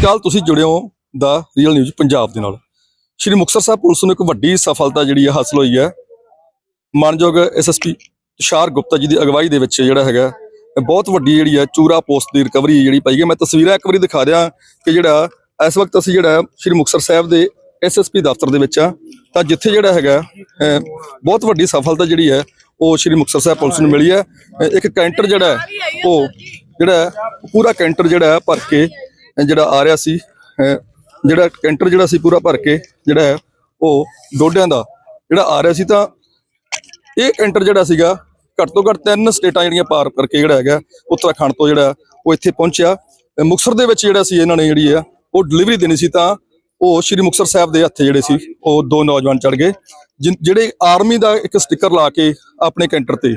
ਸ਼੍ਰੀ ਅਕਾਲ ਤੁਸੀਂ ਜੁੜੇ ਹੋ ਦਾ ਰੀਅਲ ਨਿਊਜ਼ ਪੰਜਾਬ ਦੇ ਨਾਲ। ਸ਼੍ਰੀ ਮੁਕਤਸਰ ਸਾਹਿਬ ਪੁਲਿਸ ਨੂੰ ਇੱਕ ਵੱਡੀ ਸਫਲਤਾ ਜਿਹੜੀ ਹੈ ਹਾਸਲ ਹੋਈ ਹੈ। ਮਾਨਯੋਗ ਐਸਐਸਪੀ ਤੁਸ਼ਾਰ ਗੁਪਤਾ ਜੀ ਦੀ ਅਗਵਾਈ ਦੇ ਵਿੱਚ ਜਿਹੜਾ ਹੈਗਾ ਬਹੁਤ ਵੱਡੀ ਜਿਹੜੀ ਹੈ ਚੂਰਾ ਪੋਸਟ ਦੀ ਰਿਕਵਰੀ ਜਿਹੜੀ ਪਾਈ ਹੈ ਮੈਂ ਤਸਵੀਰਾਂ ਇੱਕ ਵਾਰੀ ਦਿਖਾ ਦਿਆਂ ਕਿ ਜਿਹੜਾ ਇਸ ਵਕਤ ਅਸੀਂ ਜਿਹੜਾ ਸ਼੍ਰੀ ਮੁਕਤਸਰ ਸਾਹਿਬ ਦੇ ਐਸਐਸਪੀ ਦਫ਼ਤਰ ਦੇ ਵਿੱਚ ਆ। ਤਾਂ ਜਿੱਥੇ ਜਿਹੜਾ ਹੈਗਾ ਬਹੁਤ ਵੱਡੀ ਸਫਲਤਾ ਜਿਹੜੀ ਹੈ ਉਹ ਸ਼੍ਰੀ ਮੁਕਤਸਰ ਸਾਹਿਬ ਪੁਲਿਸ ਨੂੰ ਮਿਲੀ ਹੈ। ਇੱਕ ਕੈਂਟਰ ਜਿਹੜਾ ਹੈ, ਉਹ ਜਿਹੜਾ ਪੂਰਾ ਕੈਂਟਰ ਜਿਹੜਾ ਭਰ ਕੇ ਜਿਹੜਾ ਆ ਰਿਹਾ ਸੀ ਜਿਹੜਾ ਕੈਂਟਰ ਜਿਹੜਾ ਸੀ ਪੂਰਾ ਭਰ ਕੇ ਜਿਹੜਾ ਹੈ, ਉਹ ਡੋਡਿਆਂ ਦਾ ਜਿਹੜਾ ਆ ਰਿਹਾ ਸੀ ਤਾਂ ਇਹ ਕੈਂਟਰ ਜਿਹੜਾ ਸੀਗਾ, ਘੱਟ ਤੋਂ ਘੱਟ ਤਿੰਨ ਸਟੇਟਾਂ ਜਿਹੜੀਆਂ ਪਾਰ ਕਰਕੇ ਜਿਹੜਾ ਹੈਗਾ, ਉੱਤਰਾਖੰਡ ਤੋਂ ਜਿਹੜਾ ਉਹ ਇੱਥੇ ਪਹੁੰਚਿਆ। ਅਹ, ਮੁਕਤਸਰ ਦੇ ਵਿੱਚ ਜਿਹੜਾ ਸੀ ਇਹਨਾਂ ਨੇ ਜਿਹੜੀ ਆ ਉਹ ਡਿਲੀਵਰੀ ਦੇਣੀ ਸੀ ਤਾਂ ਉਹ ਸ਼੍ਰੀ ਮੁਕਤਸਰ ਸਾਹਿਬ ਦੇ ਹੱਥੇ ਜਿਹੜੇ ਸੀ, ਉਹ ਦੋ ਨੌਜਵਾਨ ਚੜ ਗਏ, ਜਿਨ- ਜਿਹੜੇ ਆਰਮੀ ਦਾ ਇੱਕ ਸਟicker ਲਾ ਕੇ ਆਪਣੇ ਕੈਂਟਰ ਤੇ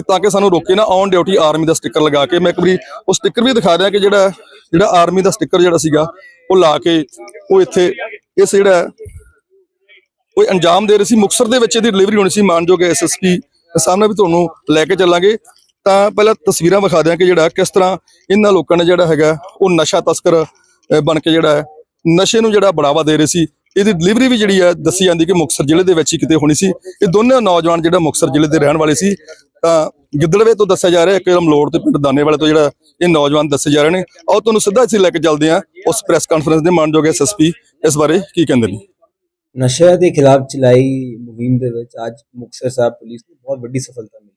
ਤਾਂ ਕਿ ਸਾਨੂੰ ਰੋਕੇ ਨਾ ਔਨ ਡਿਊਟੀ ਆਰਮੀ ਦਾ ਸਟicker ਲਗਾ ਕੇ। ਮੈਂ ਇੱਕ ਵਾਰੀ ਉਹ ਸਟicker ਵੀ ਦਿਖਾ ਦਿਆਂ ਕਿ ਜਿਹੜਾ ਜਿਹੜਾ ਆਰਮੀ ਦਾ ਸਟicker ਜਿਹੜਾ ਸੀਗਾ, ਉਹ ਲਾ ਕੇ ਉਹ ਇੱਥੇ, ਇਸ ਜਿਹੜਾ ਕੋਈ ਅੰਜਾਮ ਦੇ ਰਹੇ ਸੀ। ਮੁਕਤਸਰ ਦੇ ਵਿੱਚ ਇਹਦੀ ਡਿਲੀਵਰੀ ਹੋਣੀ ਸੀ ਮਾਨਯੋਗ ਐਸਐਸਪੀ ਸਾਹਮਣੇ ਵੀ ਤੁਹਾਨੂੰ ਲੈ ਕੇ ਚੱਲਾਂਗੇ। ਤਾਂ ਪਹਿਲਾਂ ਤਸਵੀਰਾਂ ਵਿਖਾ ਦਿਆਂ ਕਿ ਜਿਹੜਾ ਕਿਸ ਤਰ੍ਹਾਂ ਇਹਨਾਂ ਲੋਕਾਂ ਨੇ ਜਿਹੜਾ ਹੈਗਾ, ਉਹ ਨਸ਼ਾ ਤਸਕਰ ਬਣ ਕੇ ਜਿਹੜਾ ਹੈ, ਨਸ਼ੇ ਨੂੰ ਜਿਹੜਾ ਬੜਾਵਾ ਦੇ ਰਹੇ ਸੀ। ਇਹਦੀ ਡਿਲੀਵਰੀ ਵੀ ਜਿਹੜੀ ਹੈ, ਦੱਸੀ ਜਾਂਦੀ ਕਿ ਮੁਕਤਸਰ ਜ਼ਿਲ੍ਹੇ ਦੇ ਵਿੱਚ ਹੀ ਕਿਤੇ ਹੋਣੀ ਸੀ। ਇਹ ਦੋਨੇ ਨੌਜਵਾਨ ਜਿਹੜਾ ਮੁਕਤਸਰ ਜ਼ਿਲ੍ਹੇ ਦੇ ਰਹਿਣ ਵਾਲੇ ਸੀ। ਤਾਂ ਗਿੱਦੜਵੇ ਤੋਂ ਦੱਸਿਆ ਜਾ ਰਿਹਾ ਇੱਕ ਮਲੋੜ ਤੇ ਪਿੰਡ ਦਾਨੇ ਤੋਂ ਜਿਹੜਾ ਇਹ ਨੌਜਵਾਨ ਦੱਸੇ ਜਾ ਰਹੇ ਨੇ। ਆਓ ਤੁਹਾਨੂੰ ਸਿੱਧਾ ਇੱਥੇ ਲੈ ਕੇ ਚੱਲਦੇ ਹਾਂ ਉਸ ਪ੍ਰੈਸ ਕਾਨਫਰੰਸ ਦੇ ਮਾਨਯੋਗ ਐਸਐਸਪੀ ਇਸ ਬਾਰੇ ਕੀ ਕਹਿੰਦੇ ਨੇ। ਨਸ਼ਿਆਂ ਦੇ ਖਿਲਾਫ ਚਲਾਈ ਮੁਹਿੰਮ ਦੇ ਵਿੱਚ ਅੱਜ ਮੁਕਤਸਰ ਸਾਹਿਬ ਪੁਲਿਸ ਨੂੰ ਬਹੁਤ ਵੱਡੀ ਸਫਲਤਾ ਮਿਲੀ।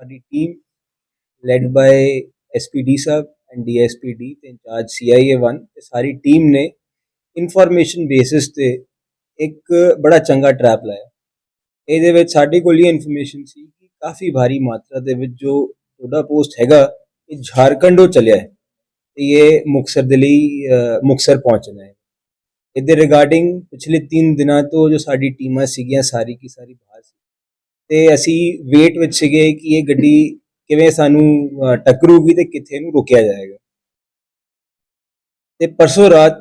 ਸਾਡੀ ਟੀਮ ਲੈਡ ਬਾਈ ਐਸਪੀਡੀ ਸਾਹਿਬ ਐਂਡ ਡੀਐਸਪੀਡੀ ਤੇ ਇੰਚਾਰਜ ਸੀਆਈਏ 1 ਤੇ ਸਾਰੀ ਟੀਮ ਨੇ ਇਨਫੋਰਮੇਸ਼ਨ ਬੇਸਿਸ ਤੇ ਇੱਕ ਬੜਾ ਚੰਗਾ ਟਰੈਪ ਲਾਇਆ। ਇਹਦੇ ਵਿੱਚ ਸਾਡੇ ਕੋਲ ਇਹ ਇਨਫੋਰਮੇਸ਼ਨ ਸੀ ਕਿ ਕਾਫੀ ਭਾਰੀ ਮਾਤਰਾ ਦੇ ਵਿੱਚ ਜੋ ਤੁਹਾਡਾ ਪੋਸਟ ਹੈਗਾ ਇਹ ਝਾਰਖੰਡੋਂ ਚੱਲਿਆ ਹੈ ਤੇ ਇਹ ਮੁਕਤਸਰ ਦੇ ਲਈ ਅਹ, ਮੁਕਤਸਰ ਪਹੁੰਚਣਾ ਹੈ। ਇਹਦੇ ਰਿਗਾਰਡਿੰਗ ਪਿਛਲੇ 3 ਦਿਨਾਂ ਤੋਂ ਜੋ ਸਾਡੀ ਟੀਮਾਂ ਸੀਗੀਆਂ ਸਾਰੀ ਕੀ ਸਾਰੀ ਬਾਹਰ ਸੀ। ਤੇ ਅਸੀਂ ਵੇਟ ਵਿੱਚ ਸੀਗੇ ਕਿ ਇਹ ਗੱਡੀ ਕਿਵੇਂ ਸਾਨੂੰ ਟੱਕਰੂਗੀ ਤੇ ਕਿੱਥੇ ਨੂੰ ਰੋਕਿਆ ਜਾਏਗਾ। ਤੇ ਪਰਸੋਂ ਰਾਤ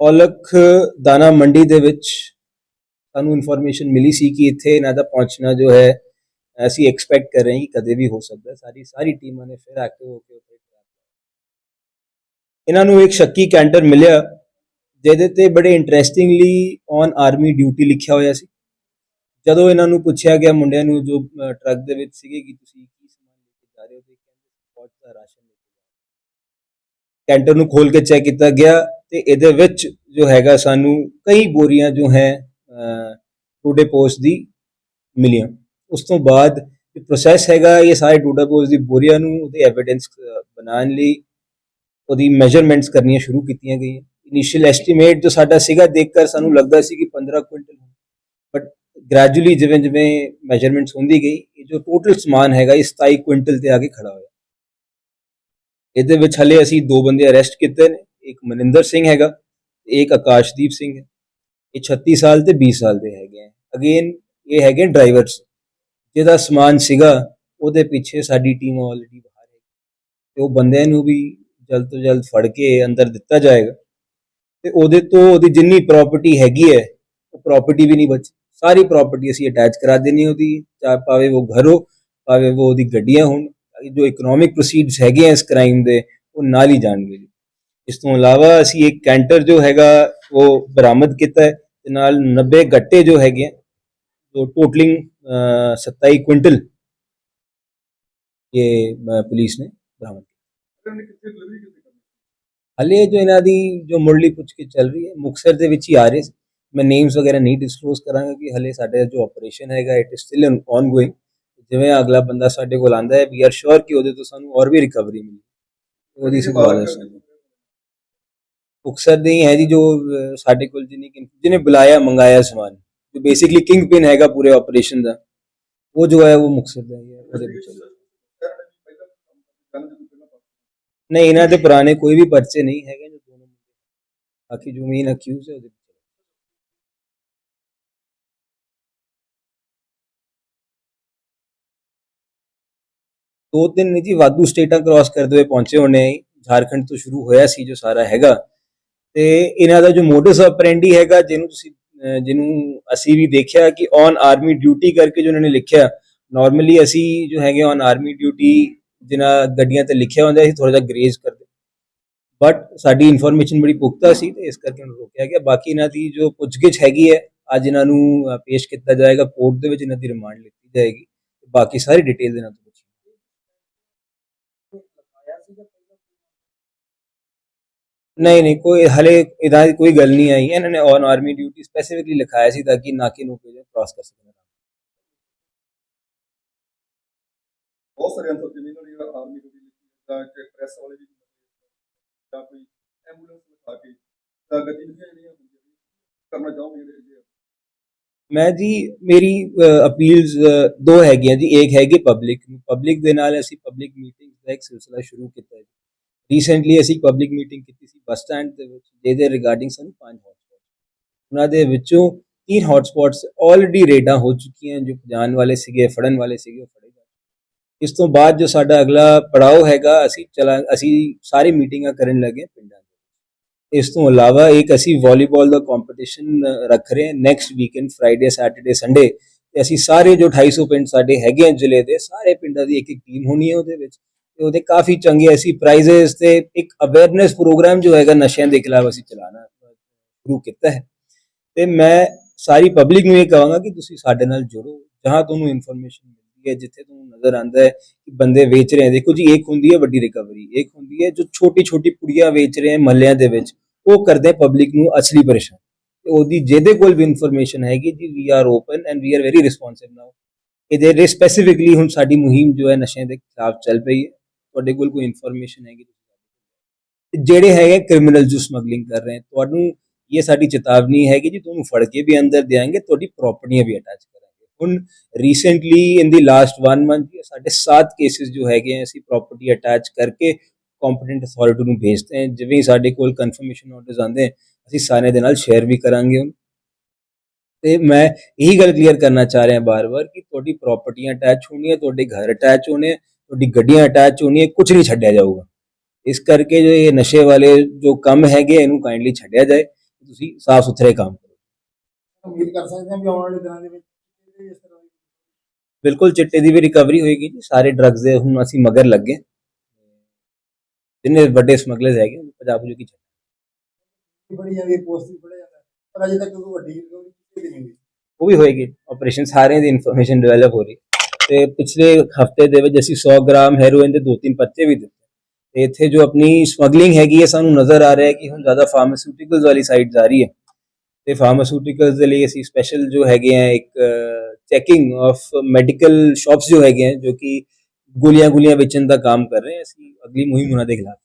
ਔਲਖ ਦਾਣਾ ਮੰਡੀ ਦੇ ਵਿੱਚ ਸਾਨੂੰ ਇਨਫੋਰਮੇਸ਼ਨ ਮਿਲੀ ਸੀ ਕਿ ਇੱਥੇ ਇਹਨਾਂ ਦਾ ਪਹੁੰਚਣਾ ਜੋ ਹੈ ਅਸੀਂ ਐਕਸਪੈਕਟ ਕਰ ਰਹੇ ਹਾਂ ਕਿ ਕਦੇ ਵੀ ਹੋ ਸਕਦਾ ਸਾਰੀ ਸਾਰੀ ਟੀਮਾਂ ਨੇ ਫਿਰ ਐਕਟਿਵ ਹੋ ਕੇ ਉੱਥੇ ਇਹਨਾਂ ਨੂੰ ਇੱਕ ਸ਼ੱਕੀ ਕੈਂਟਰ ਮਿਲਿਆ, ਜਿਹਦੇ ਤੇ ਬੜੇ ਇੰਟਰਸਟਿੰਗਲੀ ਔਨ ਆਰਮੀ ਡਿਊਟੀ ਲਿਖਿਆ ਹੋਇਆ ਸੀ। ਜਦੋਂ ਇਹਨਾਂ ਨੂੰ ਪੁੱਛਿਆ ਗਿਆ ਮੁੰਡਿਆਂ ਨੂੰ ਜੋ ਟਰੱਕ ਦੇ ਵਿੱਚ ਸੀਗੇ ਕਿ ਤੁਸੀਂ ਕੀ ਸਮਾਨ ਲੈ ਕੇ ਜਾ ਰਹੇ ਹੋ, ਤੇ ਕਹਿੰਦੇ ਸਪੋਰਟ ਦਾ ਰਾਸ਼ਨ ਲੈ ਕੇ ਕੈਂਟਰ ਨੂੰ ਖੋਲ ਕੇ ਚੈੱਕ ਕੀਤਾ ਗਿਆ, ਤੇ ਇਹਦੇ ਵਿੱਚ ਜੋ ਹੈਗਾ ਸਾਨੂੰ ਕਈ ਬੋਰੀਆਂ ਜੋ ਹੈ ਟੂਡੇ ਪੋਸਟ ਦੀ ਮਿਲੀਆਂ। ਉਸ ਤੋਂ ਬਾਅਦ ਇਹ ਪ੍ਰੋਸੈਸ ਹੈਗਾ, ਇਹ ਸਾਰੇ ਟੂਡਾ ਪੋਸਟ ਦੀ ਬੋਰੀਆਂ ਨੂੰ ਉਹਦੇ ਐਵੀਡੈਂਸ ਬਣਾਉਣ ਲਈ ਉਹਦੀ ਮੈਜ਼ਰਮੈਂਟਸ ਕਰਨੀਆਂ ਸ਼ੁਰੂ ਕੀਤੀਆਂ ਗਈਆਂ। ਇਨੀਸ਼ੀਅਲ ਐਸਟੀਮੇਟ ਜੋ ਸਾਡਾ ਸੀਗਾ ਦੇਖ ਕਰ ਸਾਨੂੰ ਲੱਗਦਾ ਸੀ ਕਿ 15 ਕੁਇੰਟਲ ਬਟ ਗ੍ਰੈਜੂਅਲੀ ਜਿਵੇਂ ਜਿਵੇਂ ਮੈਜ਼ਰਮੈਂਟਸ ਹੁੰਦੀ ਗਈ, ਇਹ ਜੋ ਟੋਟਲ ਸਮਾਨ ਹੈਗਾ, ਇਹ 27 ਕੁਇੰਟਲ ਤੇ ਆ ਕੇ ਖੜਾ ਹੋਇਆ। ਇਹਦੇ ਵਿੱਚ ਹਲੇ ਅਸੀਂ ਦੋ ਬੰਦੇ ਅਰੈਸਟ ਕੀਤੇ ਨੇ, ਇੱਕ ਮਨਿੰਦਰ ਸਿੰਘ ਹੈਗਾ, ਇੱਕ ਆਕਾਸ਼ਦੀਪ ਸਿੰਘ ਹੈ। ਇਹ 36 ਸਾਲ ਤੇ 20 ਸਾਲ ਦੇ ਹੈਗੇ ਆ। ਅਗੇਨ ਇਹ ਹੈਗੇ ਡਰਾਈਵਰਸ ਜਿਹਦਾ ਸਮਾਨ ਸੀਗਾ, ਉਹਦੇ ਪਿੱਛੇ ਸਾਡੀ ਟੀਮ ਆਲਰੇਡੀ ਬਾਹਰ ਹੈ ਤੇ ਉਹ ਬੰਦਿਆਂ ਨੂੰ ਵੀ ਜਲਦ ਤੋਂ ਜਲਦ ਫੜ ਕੇ ਅੰਦਰ ਦਿੱਤਾ ਜਾਏਗਾ। ਤੇ ਉਹਦੇ ਤੋਂ ਉਹਦੀ ਜਿੰਨੀ ਪ੍ਰਾਪਰਟੀ ਹੈਗੀ ਹੈ, ਉਹ ਪ੍ਰਾਪਰਟੀ ਵੀ ਨਹੀਂ ਬਚ। ਸਾਰੀ ਪ੍ਰਾਪਰਟੀ ਅਸੀਂ ਅਟੈਚ ਕਰਾ ਦੇਣੀ ਉਹਦੀ। ਚਾਹੇ ਭਾਵੇਂ ਉਹ ਘਰ ਹੋ, ਭਾਵੇਂ ਉਹ ਉਹਦੀ ਗੱਡੀਆਂ ਹੋਣ ਜੋ ਇਕਨੋਮਿਕ ਪ੍ਰੋਸੀਡਸ ਹੈਗੇ ਆ ਇਸ ਕ੍ਰਾਈਮ ਦੇ, ਉਹ ਨਾਲ ਹੀ ਜਾਣਗੇ। ਇਸ ਤੋਂ ਇਲਾਵਾ ਅਸੀਂ ਇੱਕ ਕੈਂਟਰ ਜੋ ਹੈਗਾ, ਉਹ ਬਰਾਮਦ ਕੀਤਾ ਹੈ ਤੇ ਨਾਲ 90 ਗੱਟੇ ਜੋ ਹੈਗੇ ਆ ਜੋ ਟੋਟਲਿੰਗ 27 ਕੁਇੰਟਲ ਪੁਲਿਸ ਨੇ ਬਰਾਮਦ ਹਲੇ ਜੋ ਇਹਨਾਂ ਦੀ ਜੋ ਮੁਰਲੀ ਪੁੱਛ ਕੇ ਚੱਲ ਰਹੀ ਹੈ ਮੁਕਸਰ ਦੇ ਵਿੱਚ ਹੀ ਆ ਰਹੇ ਮੈਂ ਨੇਮਸ ਵਗੈਰਾ ਨਹੀਂ ਡਿਸਕਲੋਜ਼ ਕਰਾਂਗਾ ਕਿ ਹਲੇ ਸਾਡੇ ਜੋ ਆਪਰੇਸ਼ਨ ਹੈਗਾ ਇਟ ਇਜ਼ ਸਟਿਲ ਆਨਗੋਇੰਗ ਜਿਵੇਂ ਅਗਲਾ ਬੰਦਾ ਸਾਡੇ ਕੋਲ ਆਂਦਾ ਹੈ ਵੀ ਆਰ ਸ਼ੋਰ ਕਿ ਉਹਦੇ ਤੋਂ ਸਾਨੂੰ ਹੋਰ ਵੀ ਰਿਕਵਰੀ ਮਿਲੇ ਉਹਦੀ ਸੰਭਾਲ ਹੈ ਸਾਨੂੰ ਮੁਕਸਰ ਦੇ ਹੀ ਹੈ ਜੀ ਜੋ ਸਾਡੇ ਕੋਲ ਜਿਹਨੇ ਕਿ- ਜਿਹਨੇ ਬੁਲਾਇਆ ਮੰਗਾਇਆ ਸਮਾਨ ਜੋ ਬੇਸਿਕਲੀ ਕਿੰਗ ਪਿਨ ਹੈਗਾ ਪੂਰੇ ਆਪਰੇਸ਼ਨ ਦਾ। ਉਹ ਜੋ ਹੈ ਉਹ ਮੁਕਸਰ ਦਾ ਹੀ ਹੈ, ਉਹਦੇ ਵਿੱਚ। ਨਹੀਂ, ਇਹਨਾਂ ਦੇ ਪੁਰਾਣੇ ਕੋਈ ਵੀ ਪਰਚੇ ਨਹੀਂ ਹੈਗੇ ਜੋ ਦੋਨੋਂ ਬਾਕੀ ਜੋ ਮੇਨ ਅਕਿਊਜ਼ ਹੈ, ਉਹਦੇ ਦੋ ਤਿੰਨ ਨਹੀਂ ਜੀ ਵਾਧੂ ਸਟੇਟਾਂ ਕ੍ਰਾਸ ਕਰਦੇ ਹੋਏ ਪਹੁੰਚੇ ਹੋਣੇ ਝਾਰਖੰਡ ਤੋਂ ਸ਼ੁਰੂ ਹੋਇਆ ਸੀ ਜੋ ਸਾਰਾ ਹੈਗਾ। ਤੇ ਇਹਨਾਂ ਦਾ ਜੋ ਮੋਡਸ ਆਪਰੈਂਡੀ ਹੈਗਾ, ਜਿਹਨੂੰ ਤੁਸੀਂ ਜਿਹਨੂੰ ਅਸੀਂ ਵੀ ਦੇਖਿਆ ਕਿ ਔਨ ਆਰਮੀ ਡਿਊਟੀ ਕਰਕੇ ਜੋ ਉਹਨਾਂ ਨੇ ਲਿਖਿਆ ਨਾਰਮਲੀ ਅਸੀਂ ਜੋ ਹੈਗੇ ਔਨ ਆਰਮੀ ਡਿਊਟੀ ਜਿਨ੍ਹਾਂ ਗੱਡੀਆਂ ਤੇ ਲਿਖਿਆ ਹੁੰਦਾ, ਅਸੀਂ ਥੋੜਾ ਜਿਹਾ ਗਰੇਜ਼ ਕਰਦੇ। ਬਟ ਸਾਡੀ ਇਨਫੋਰਮੇਸ਼ਨ ਬੜੀ ਪੁਖਤਾ ਸੀ ਤੇ ਇਸ ਕਰਕੇ ਉਹਨੂੰ ਰੋਕਿਆ ਗਿਆ। ਬਾਕੀ ਇਹਨਾਂ ਦੀ ਜੋ ਪੁੱਛਗਿੱਛ ਹੈਗੀ ਹੈ, ਅੱਜ ਇਹਨਾਂ ਨੂੰ ਪੇਸ਼ ਕੀਤਾ ਜਾਏਗਾ ਕੋਰਟ ਦੇ ਵਿੱਚ ਇਹਨਾਂ ਦੀ ਰਿਮਾਂਡ ਲਿੱਤੀ ਜਾਏਗੀ। ਬਾਕੀ ਸਾਰੀ ਡਿਟੇਲ ਇਹਨਾਂ ਤੋਂ ਪੁੱਛੀ ਨਹੀਂ ਨਹੀਂ ਕੋਈ ਹਲੇ ਇਦਾਂ ਦੀ ਕੋਈ ਗੱਲ ਨਹੀਂ ਆਈ ਹੈ। ਇਹਨਾਂ ਨੇ ਔਨ ਆਰਮੀ ਡਿਊਟੀ ਸਪੈਸੀਫਿਕਲੀ ਲਿਖਾਇਆ ਸੀ ਤਾਂ ਕਿ ਨਾਕੇ ਨੂੰ ਕੋਈ ਕ੍ਰਾਸ ਕਰ ਸਕਣ ਬਹੁਤ ਸਾਰੇ ਅੰਤਰ ਜਿਵੇਂ ਇਹਨਾਂ ਦੀ ਆਰਮੀ ਡਿਊਟੀ ਲਿਖੀ ਜਾਂ ਕਿ ਪ੍ਰੈਸ ਵਾਲੇ ਵੀ ਜਾਂ ਕੋਈ ਐਂਬੂਲੈਂਸ ਲਿਖਾ ਕੇ ਤਾਂ ਗਤੀਵਿਧੀਆਂ ਜਿਹੜੀਆਂ ਹੁੰਦੀਆਂ ਕਰਨਾ ਚਾਹੋਗੇ ਜਿਹੜੇ ਜਿਹੜੇ ਮੈਂ ਜੀ ਮੇਰੀ ਅਪੀਲਸ ਦੋ ਹੈਗੀਆਂ ਜੀ ਇੱਕ ਹੈਗੀ ਪਬਲਿਕ ਨੂੰ ਪਬਲਿਕ ਦੇ ਨਾਲ ਅਸੀਂ ਪਬਲਿਕ ਮੀਟਿੰਗਸ ਦਾ ਇੱਕ ਸਿਲਸਿਲਾ ਸ਼ੁਰੂ ਕੀਤਾ ਜੀ ਰੀਸੈਂਟਲੀ ਅਸੀਂ ਪਬਲਿਕ ਮੀਟਿੰਗ ਕੀਤੀ ਸੀ ਬੱਸ ਸਟੈਂਡ ਦੇ ਵਿੱਚ, ਜਿਹਦੇ ਰਿਗਾਰਡਿੰਗ ਸਾਨੂੰ ਪੰਜ ਹੌਟਸਪੌਟ ਉਹਨਾਂ ਦੇ ਵਿੱਚੋਂ ਤਿੰਨ ਹੌਟਸਪੌਟਸ ਆਲਰੇਡੀ ਰੇਡਾਂ ਹੋ ਚੁੱਕੀਆਂ, ਜੋ ਜਾਣ ਵਾਲੇ ਸੀਗੇ, ਫੜਨ ਵਾਲੇ ਸੀਗੇ, ਉਹ ਫੜੇ ਗਏ ਇਸ ਤੋਂ ਬਾਅਦ ਜੋ ਸਾਡਾ ਅਗਲਾ ਪੜਾਅ ਹੈਗਾ, ਅਸੀਂ ਚਲਾ, ਅਸੀਂ ਸਾਰੀ ਮੀਟਿੰਗਾਂ ਕਰਨ ਲੱਗੇ ਪਿੰਡਾਂ ਦੇ ਇਸ ਤੋਂ ਇਲਾਵਾ ਇੱਕ ਅਸੀਂ ਵਾਲੀਬਾਲ ਦਾ ਕੰਪੀਟੀਸ਼ਨ ਰੱਖ ਰਹੇ ਹਾਂ next weekend Friday Saturday Sunday ਤੇ ਅਸੀਂ ਸਾਰੇ ਜੋ 250 ਪਿੰਡ ਸਾਡੇ ਹੈਗੇ ਆ ਜ਼ਿਲ੍ਹੇ ਦੇ, ਸਾਰੇ ਪਿੰਡਾਂ ਦੀ ਇੱਕ ਇੱਕ ਟੀਮ ਹੋਣੀ ਹੈ ਉਹਦੇ ਵਿੱਚ। ਤੇ ਉਹਦੇ ਕਾਫੀ ਚੰਗੇ ਅਸੀਂ ਪ੍ਰਾਈਜ਼ਸ ਤੇ ਇੱਕ ਅਵੇਅਰਨੈਸ ਪ੍ਰੋਗਰਾਮ ਜੋ ਹੈਗਾ ਨਸ਼ਿਆਂ ਦੇ ਖਿਲਾਫ ਅਸੀਂ ਚਲਾਣਾ ਸ਼ੁਰੂ ਕੀਤਾ ਹੈ। ਤੇ ਮੈਂ ਸਾਰੀ ਪਬਲਿਕ ਨੂੰ ਇਹ ਕਹਾਂਗਾ ਕਿ ਤੁਸੀਂ ਸਾਡੇ ਨਾਲ ਜੁੜੋ, ਜਹਾਂ ਤੁਹਾਨੂੰ ਇਨਫੋਰਮੇਸ਼ਨ ਮਿਲਦੀ ਹੈ, ਜਿੱਥੇ ਤੁਹਾਨੂੰ ਨਜ਼ਰ ਆਉਂਦਾ ਹੈ ਕਿ ਬੰਦੇ ਵੇਚ ਰਹੇ ਹੈ। ਦੇਖੋ ਜੀ, ਇੱਕ ਹੁੰਦੀ ਹੈ ਵੱਡੀ ਰਿਕਵਰੀ ਇੱਕ ਹੁੰਦੀ ਹੈ ਜੋ ਛੋਟੀ ਛੋਟੀ ਪੁੜੀਆਂ ਵੇਚ ਰਹੇ ਹੈ ਮਹੱਲਿਆਂ ਦੇ ਵਿੱਚ। ਉਹ ਕਰਦੇ ਪਬਲਿਕ ਨੂੰ ਅਸਲੀ ਪਰੇਸ਼ਾਨ। ਤੇ ਉਹਦੀ ਜਿਹਦੇ ਕੋਲ ਵੀ ਇਨਫੋਰਮੇਸ਼ਨ ਹੈਗੀ ਜੀ we are open and we are very responsive now ਇਹਦੇ ਲਈ ਸਪੈਸੀਫਿਕਲੀ ਹੁਣ ਸਾਡੀ ਮੁਹਿੰਮ ਜੋ ਹੈ ਨਸ਼ਿਆਂ ਦੇ ਖਿਲਾਫ ਚੱਲ ਪਈ ਹੈ। ਤੁਹਾਡੇ ਕੋਲ ਕੋਈ ਇਨਫੋਰਮੇਸ਼ਨ ਹੈਗੀ ਜਿਹੜੇ ਹੈਗੇ ਕ੍ਰਿਮੀਨਲ ਜੋ ਸਮਗਲਿੰਗ ਕਰ ਰਹੇ ਹੈ ਤੁਹਾਨੂੰ ਇਹ ਸਾਡੀ ਚੇਤਾਵਨੀ ਹੈਗੀ ਜੀ, ਤੁਹਾਨੂੰ ਫੜ ਕੇ ਵੀ ਅੰਦਰ ਦੇਾਂਗੇ ਤੁਹਾਡੀ ਪ੍ਰਾਪਰਟੀਆਂ ਵੀ ਅਟੈਚ ਕਰਾਂਗੇ। ਹੁਣ recently in the last 1 month ਸਾਡੇ 7 ਕੇਸਿਸ ਜੋ ਹੈਗੇ ਅਸੀਂ ਪ੍ਰਾਪਰਟੀ ਅਟੈਚ ਕਰਕੇ ਕੰਪੀਟੈਂਟ ਅਥਾਰਟੀ ਨੂੰ ਭੇਜਦੇ ਹਾਂ। ਜਿਵੇਂ ਸਾਡੇ ਕੋਲ ਕਨਫਰਮੇਸ਼ਨ ਆਰਡਰਸ ਆਉਂਦੇ ਅਸੀਂ ਸਾਰੇ ਦੇ ਨਾਲ ਸ਼ੇਅਰ ਵੀ ਕਰਾਂਗੇ ਹੁਣ ਤੇ ਮੈਂ ਇਹੀ ਗੱਲ ਕਲੀਅਰ ਕਰਨਾ ਚਾਹ ਰਿਹਾ ਬਾਰ-ਬਾਰ ਕਿ ਤੁਹਾਡੀ ਪ੍ਰਾਪਰਟੀਆਂ ਅਟੈਚ ਹੋਣੀਆਂ, ਤੁਹਾਡੇ ਘਰ ਅਟੈਚ ਹੋਣੇ ਤੁਹਾਡੀ ਗੱਡੀਆਂ ਅਟੈਚ ਹੋਣੀਆਂ ਕੁਝ ਨਹੀਂ ਛੱਡਿਆ ਜਾਊਗਾ। ਇਸ ਕਰਕੇ ਜੋ ਇਹ ਨਸ਼ੇ ਵਾਲੇ ਜੋ ਕੰਮ ਹੈਗੇ ਇਹਨੂੰ ਕਾਈਂਡਲੀ ਛੱਡਿਆ ਜਾਏ ਤੁਸੀਂ ਸਾਫ਼ ਸੁਥਰੇ ਕੰਮ ਕਰੋ। ਉਮੀਦ ਕਰ ਸਕਦੇ ਹਾਂ ਵੀ ਆਉਣ ਵਾਲੇ ਦਿਨਾਂ ਦੇ ਵਿੱਚ ਇਹ ਇਸ ਤਰ੍ਹਾਂ ਦੀ ਬਿਲਕੁਲ ਚਿੱਟੇ ਦੀ ਵੀ ਰਿਕਵਰੀ ਹੋਏਗੀ ਜੀ। ਸਾਰੇ ਡਰੱਗਸ ਦੇ ਹੁਣ ਅਸੀਂ ਮਗਰ ਲੱਗੇ ਜਿੰਨੇ ਵੱਡੇ ਸਮਗਲਰਸ ਹੈਗੇ ਉਹ ਪੰਜਾਬ ਜੋ ਕੀ ਬੜੀ ਜਾਂਦੀ ਪੋਸਟ ਵੀ ਫੜਿਆ ਜਾਂਦਾ। ਪਰ ਅਜੇ ਤੱਕ ਕੋਈ ਵੱਡੀ ਰਿਕਵਰੀ ਨਹੀਂ ਹੋਈ। ਉਹ ਵੀ ਹੋਏਗੀ। ਆਪਰੇਸ਼ਨ ਸਾਰਿਆਂ ਦੀ ਇਨਫੋਰਮੇਸ਼ਨ ਡਿਵੈਲਪ ਹੋ ਰਹੀ ਤੇ ਪਿਛਲੇ ਹਫ਼ਤੇ ਦੇ ਵਿੱਚ ਅਸੀਂ 100 ਗ੍ਰਾਮ ਹੈਰੋਇਨ ਦੇ ਦੋ ਤਿੰਨ ਪੱਤੇ ਵੀ ਦਿੱਤੇ। ਤੇ ਇੱਥੇ ਜੋ ਆਪਣੀ ਸਮਗਲਿੰਗ ਹੈਗੀ ਹੈ, ਸਾਨੂੰ ਨਜ਼ਰ ਆ ਰਿਹਾ ਹੈ ਕਿ ਹੁਣ ਜ਼ਿਆਦਾ ਫਾਰਮਾਸਿਊਟੀਕਲਸ ਵਾਲੀ ਸਾਈਡ ਜਾ ਰਹੀ ਹੈ। ਤੇ ਫਾਰਮਾਸਿਊਟੀਕਲਸ ਦੇ ਲਈ ਅਸੀਂ ਸਪੈਸ਼ਲ ਜੋ ਹੈਗੇ ਆ, ਇੱਕ ਚੈਕਿੰਗ ਆਫ ਮੈਡੀਕਲ ਸ਼ਾਪਸ ਜੋ ਹੈਗੇ ਆ, ਜੋ ਕਿ ਗੋਲੀਆਂ ਗੋਲੀਆਂ ਵੇਚਣ ਦਾ ਕੰਮ ਕਰ ਰਹੇ ਹਾਂ। ਅਸੀਂ ਅਗਲੀ ਮੁਹਿੰਮ ਉਹਨਾਂ ਦੇ ਖਿਲਾਫ।